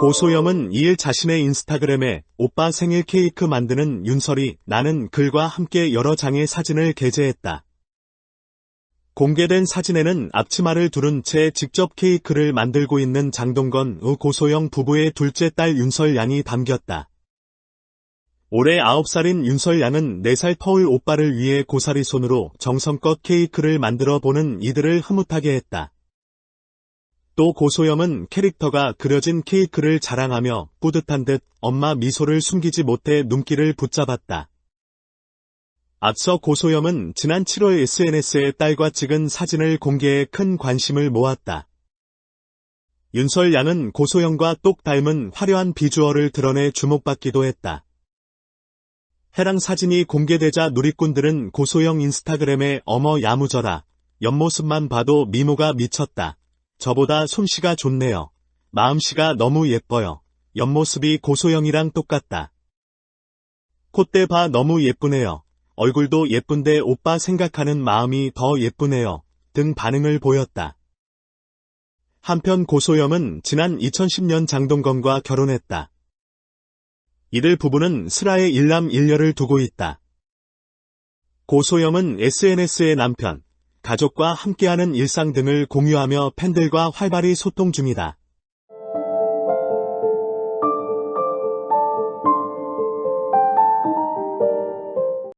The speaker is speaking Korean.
고소영은 이일 자신의 인스타그램에 오빠 생일 케이크 만드는 윤설이 나는 글과 함께 여러 장의 사진을 게재했다. 공개된 사진에는 앞치마를 두른 채 직접 케이크를 만들고 있는 장동건, 의 고소영 부부의 둘째 딸 윤설 양이 담겼다. 올해 9살인 윤설 양은 4살 터울 오빠를 위해 고사리 손으로 정성껏 케이크를 만들어 보는 이들을 흐뭇하게 했다. 또 고소영은 캐릭터가 그려진 케이크를 자랑하며 뿌듯한 듯 엄마 미소를 숨기지 못해 눈길을 붙잡았다. 앞서 고소영은 지난 7월 SNS에 딸과 찍은 사진을 공개해 큰 관심을 모았다. 윤설 양은 고소영과 똑 닮은 화려한 비주얼을 드러내 주목받기도 했다. 해당 사진이 공개되자 누리꾼들은 고소영 인스타그램에 어머 야무져라. 옆모습만 봐도 미모가 미쳤다. 저보다 솜씨가 좋네요. 마음씨가 너무 예뻐요. 옆모습이 고소영이랑 똑같다. 콧대 봐 너무 예쁘네요. 얼굴도 예쁜데 오빠 생각하는 마음이 더 예쁘네요. 등 반응을 보였다. 한편 고소영은 지난 2010년 장동건과 결혼했다. 이들 부부는 슬하의 일남 일녀를 두고 있다. 고소영은 SNS의 남편, 가족과 함께하는 일상 등을 공유하며 팬들과 활발히 소통 중이다.